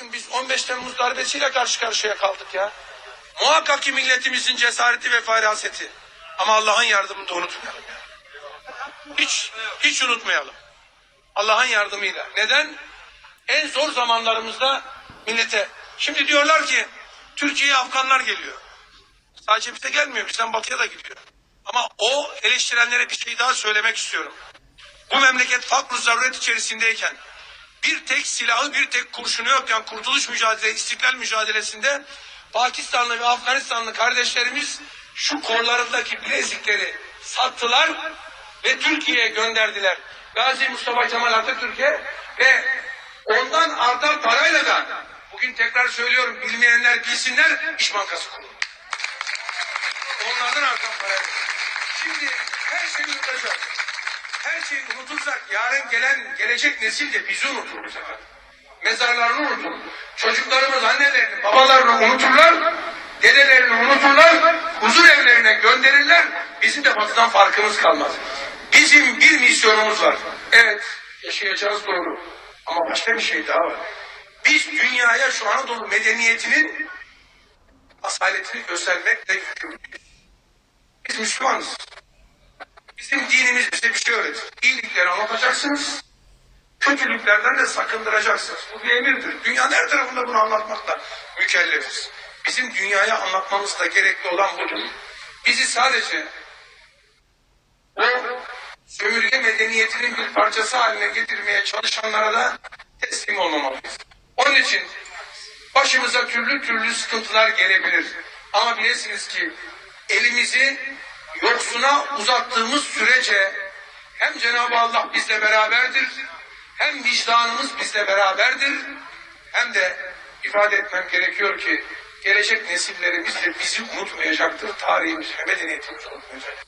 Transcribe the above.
Bakın biz 15 Temmuz darbesiyle karşı karşıya kaldık ya. Muhakkak ki milletimizin cesareti ve faraseti. Ama Allah'ın yardımını da unutmayalım ya. Hiç, hiç unutmayalım. Allah'ın yardımıyla. Neden? En zor zamanlarımızda millete. Şimdi diyorlar ki Türkiye'ye Afganlar geliyor. Sadece bize gelmiyor. Bizden batıya da gidiyor. Ama o eleştirenlere bir şey daha söylemek istiyorum. Bu memleket fakr zaruret içerisindeyken bir tek silahı bir tek kurşunu yokken kurtuluş mücadele, istiklal mücadelesinde Pakistanlı ve Afganistanlı kardeşlerimiz şu kollarındaki bilezikleri sattılar ve Türkiye'ye gönderdiler. Gazi Mustafa Kemal Atatürk'e ve ondan artan parayla da bugün tekrar söylüyorum bilmeyenler bilsinler İş Bankası kuruldu. Onlardan artan parayla. Şimdi her şeyi unutacağız. Her şeyi unutursak yarın gelen gelecek nesil de bizi unutur bu. Mezarlarını unutur. Çocuklarımız annelerini, babalarını unuturlar. Dedelerini unuturlar. Huzur evlerine gönderirler. Bizim de batıdan farkımız kalmaz. Bizim bir misyonumuz var. Evet, yaşayacağız doğru. Ama başka bir şey daha var. Biz dünyaya şu Anadolu medeniyetinin asaletini göstermekle yükümlüyüz. Biz Müslümanız. Bizim dinimiz bize bir şey öğretir. İyilikleri anlatacaksınız, kötülüklerden de sakındıracaksınız. Bu bir emirdir. Dünyanın her tarafında bunu anlatmakla mükellefiz. Bizim dünyaya anlatmamız da gerekli olan budur. Bizi sadece o sömürge medeniyetinin bir parçası haline getirmeye çalışanlara da teslim olmamalıyız. Onun için başımıza türlü türlü sıkıntılar gelebilir. Ama bilesiniz ki elimizi yoksuna uzattığımız sürece hem Cenab-ı Allah bizle beraberdir, hem vicdanımız bizle beraberdir, hem de ifade etmem gerekiyor ki gelecek nesillerimiz de bizi unutmayacaktır, tarihimizi ve medeniyetimizi unutmayacak.